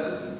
Gracias.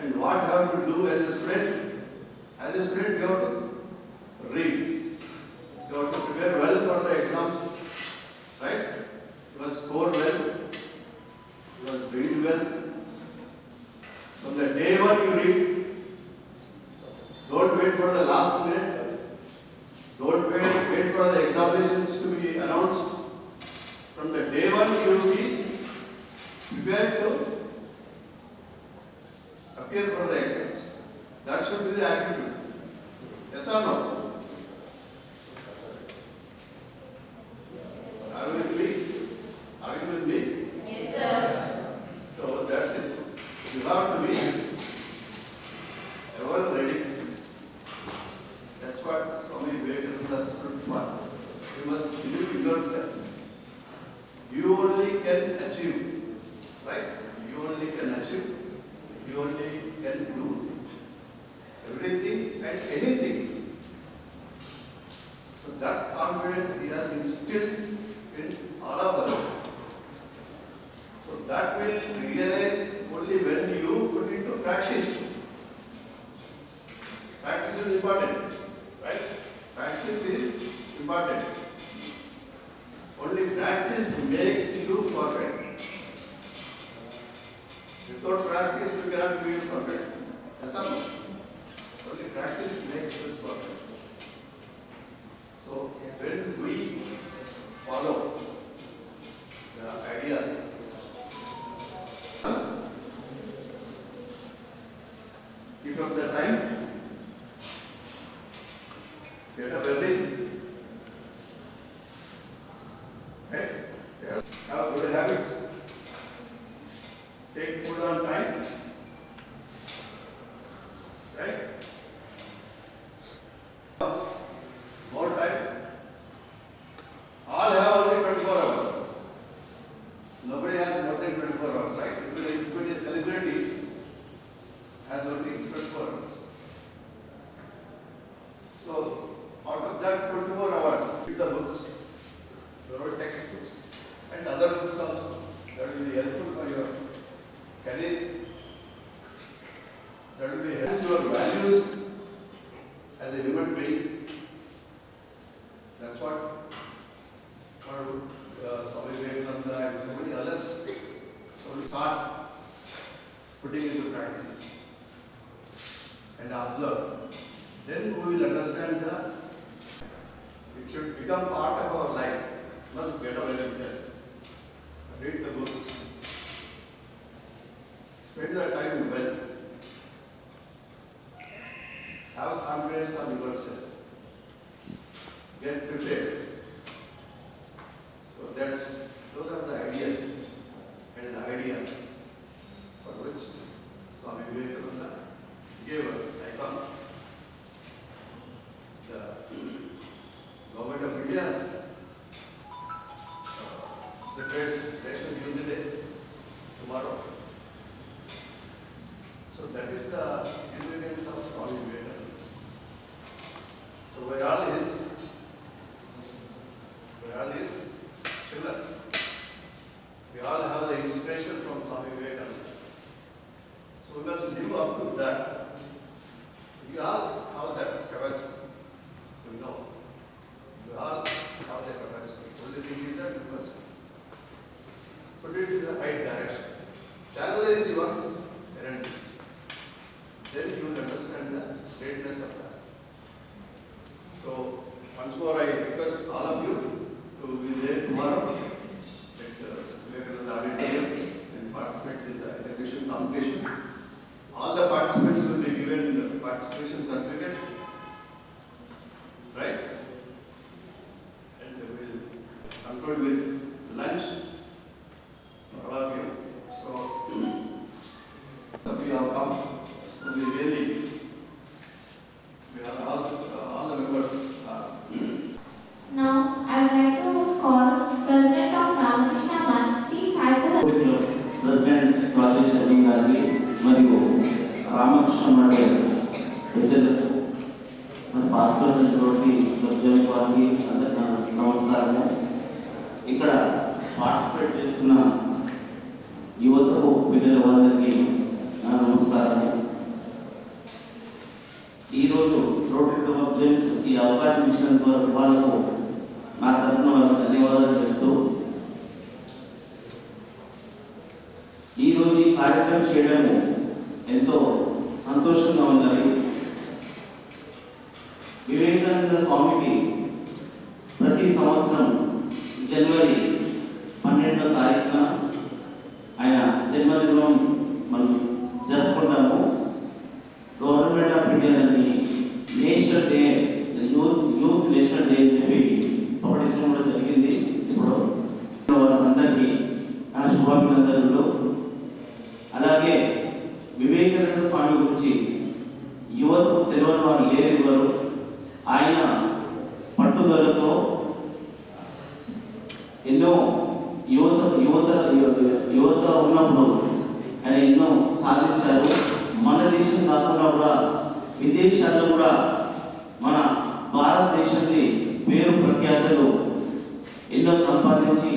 And what have to do as a student? As a student, you have to read. the attitude. Yes or no? Are you with me? Are you with me? Yes, sir. So that's it. You have to be ever ready. That's what Swami Vivekananda stood for. You must believe in yourself. You only can achieve. Right? important. Only practice makes you perfect. Without practice, you cannot be perfect. all. Only practice makes us perfect. So when we follow the ideas, keep up the time, get up early. the books, your textbooks, and other books also. That will be helpful for your career. That will be helpful your values as a human being. That's what uh, Swami Vivekananda and so many others. So we start putting into practice and observe. Then we will understand the it should become part of our life. Must get away with this. Read the book. Spend the time well. Have confidence on yourself. Get prepared. So that's those are the to that. you all have that capacity to know. you all have that capacity. Only thing is that you must put it in the right direction. Channelize your energies. Then you will understand the greatness of that. So, once more I request all of you to be there tomorrow at the, the auditorium and participate in the education competition. ఈరోజు rotary club ఈ అవకాశం ఇచ్చినంత వరకు వాళ్ళకు నా తరఫున వాళ్ళకి ధన్యవాదాలు చెప్తూ ఈరోజు ఈ కార్యక్రమం చేయడము ఎంతో సంతోషంగా ఉన్నది వివేకానంద స్వామికి కాలంలో ఆయన ఎన్నో సాధించారు మన దేశం కాకుండా కూడా విదేశాల్లో కూడా మన భారతదేశాన్ని పేరు ప్రఖ్యాతలు ఎన్నో సంపాదించి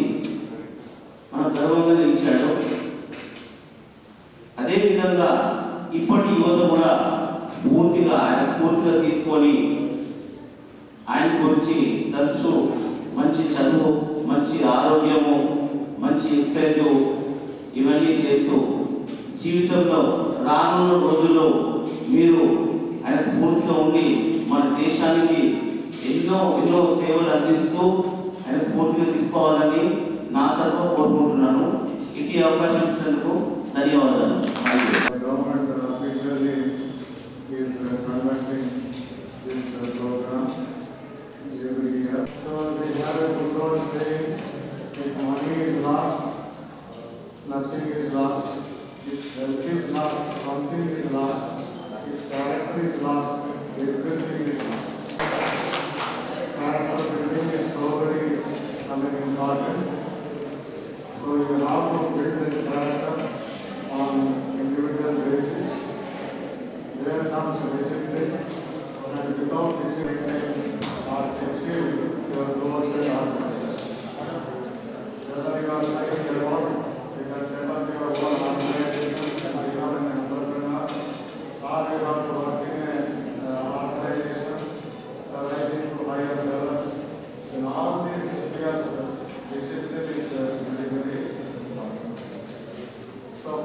మన గర్వంగా నిలిచాడు అదేవిధంగా ఇప్పటి యువత కూడా స్ఫూర్తిగా ఆయన స్ఫూర్తిగా తీసుకొని ఆయన గురించి తరచు మంచి చదువు మంచి ఆరోగ్యము మంచి ఎక్సైజు ఇవన్నీ చేస్తూ జీవితంలో రానున్న రోజుల్లో మీరు ఆయన స్ఫూర్తిగా ఉండి మన దేశానికి ఎన్నో ఎన్నో సేవలు అందిస్తూ ఆయన స్ఫూర్తిగా తీసుకోవాలని నా తరఫు కోరుకుంటున్నాను ఇటు అవకాశం ఇచ్చినందుకు ధన్యవాదాలు So So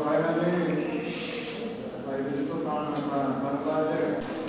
finally, I wish to thank Bangladesh.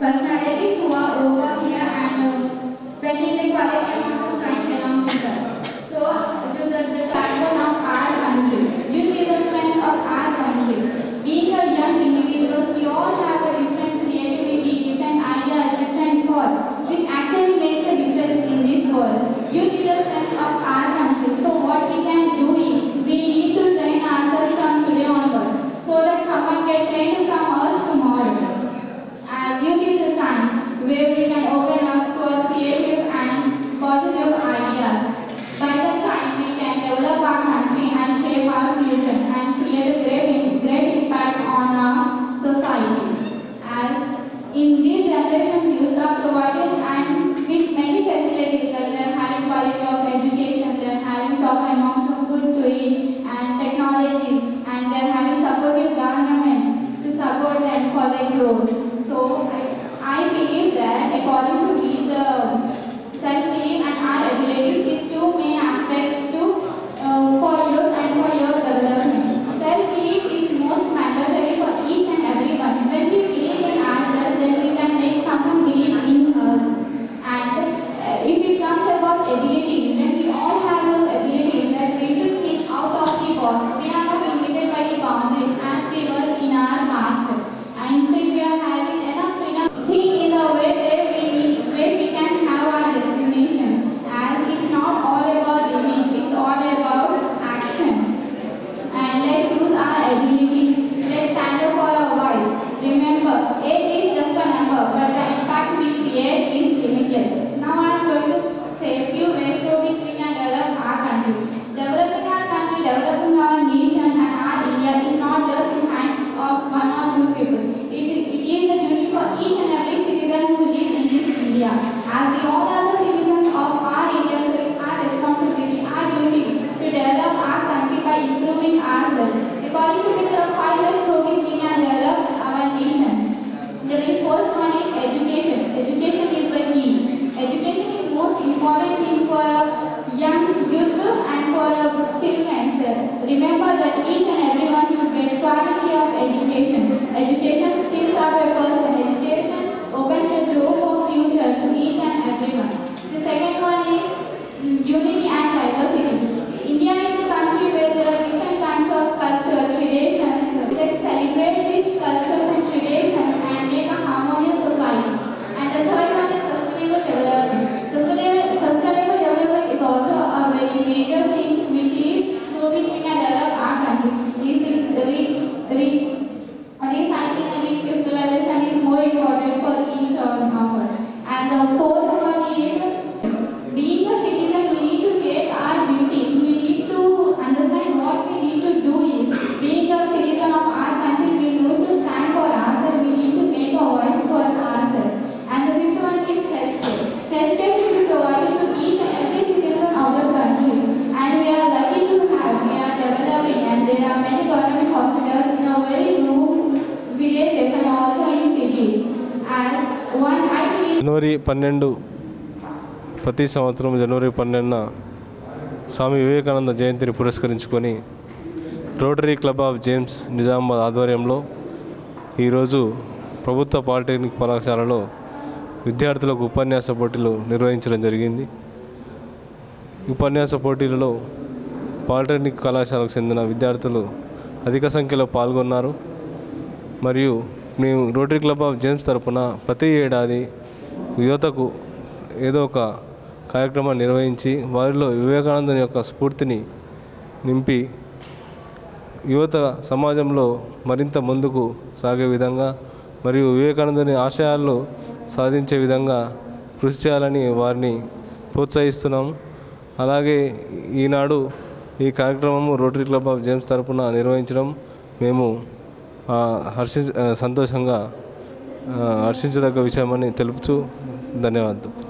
Bahasa Elis wa uwa ya anu. Spending the quality otro remember that each and everyone should get quality of education. Education జనవరి పన్నెండు ప్రతి సంవత్సరం జనవరి పన్నెండున స్వామి వివేకానంద జయంతిని పురస్కరించుకొని rotary club of James Nizamabad ఆధ్వర్యంలో ఈరోజు ప్రభుత్వ polytechnic కళాశాలలో విద్యార్థులకు ఉపన్యాస పోటీలు నిర్వహించడం జరిగింది ఉపన్యాస పోటీలలో పాలిటెక్నిక్ కళాశాలకు చెందిన విద్యార్థులు అధిక సంఖ్యలో పాల్గొన్నారు మరియు మేము రోటరీ క్లబ్ ఆఫ్ జేమ్స్ తరపున ప్రతి ఏడాది యువతకు ఏదో ఒక కార్యక్రమాన్ని నిర్వహించి వారిలో వివేకానందని యొక్క స్ఫూర్తిని నింపి యువత సమాజంలో మరింత ముందుకు సాగే విధంగా మరియు వివేకానందని ఆశయాలు సాధించే విధంగా కృషి చేయాలని వారిని ప్రోత్సహిస్తున్నాం అలాగే ఈనాడు ఈ కార్యక్రమము రోటరీ క్లబ్ ఆఫ్ జేమ్స్ తరఫున నిర్వహించడం మేము హర్షి సంతోషంగా హర్షించదగ్గ విషయమని తెలుపుతూ ధన్యవాదాలు